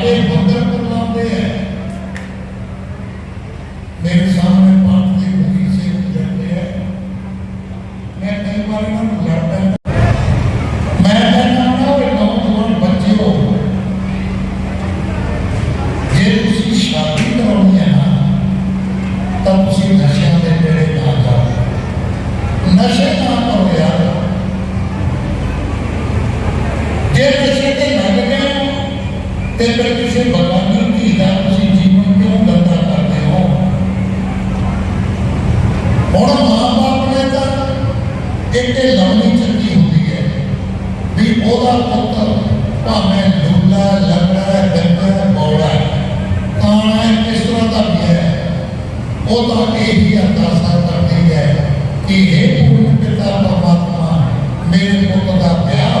تیرے مقدر پر نام دے ہے ਹੁਣ ਮਾਂ ਬਾਪ ਨੇ ਤਾਂ ਇੱਕ ਲੰਮੀ ਚੱਕੀ ਹੁੰਦੀ ਹੈ ਵੀ ਉਹਦਾ ਪੁੱਤਰ ਭਾਵੇਂ ਲੁੱਲਾ, ਲੰਗੜਾ ਡੰਗਾ ਬੌੜਾ ਕਾਣਾ ਕਿਸ ਤਰ੍ਹਾਂ ਦਾ ਵੀ ਹੈ, ਉਹ ਤਾਂ ਇਹੀ ਅਰਦਾਸਾਂ ਕਰਦੀ ਹੈ ਕਿ ਇਹ ਪੂਰਨ ਪਿਤਾ ਪਰਮਾਤਮਾ, ਮੇਰੇ ਪੁੱਤ ਦਾ ਵਿਆਹ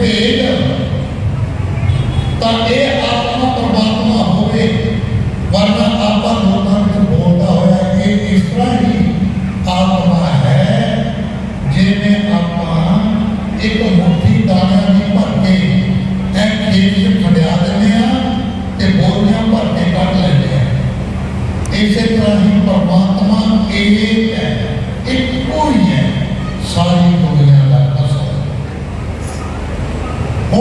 ਭੇਜ ਤਾਂ ਇਹ ਆਤਮਾ ਪਰਮਾਤਮਾ ਹੋਵੇ ਵਰਨਾ ਆਪਾਂ ਲੋਕਾਂ ਵਿੱਚ ਬੋਲਦਾ ਹੋਇਆ ਇਹ ਇਸ ਤਰ੍ਹਾਂ ਹੀ ਆਤਮਾ ਹੈ ਜਿਵੇਂ ਆਪਾਂ ਇੱਕ ਮੁੱਠੀ ਦਾਣਿਆਂ ਦੀ ਭਰ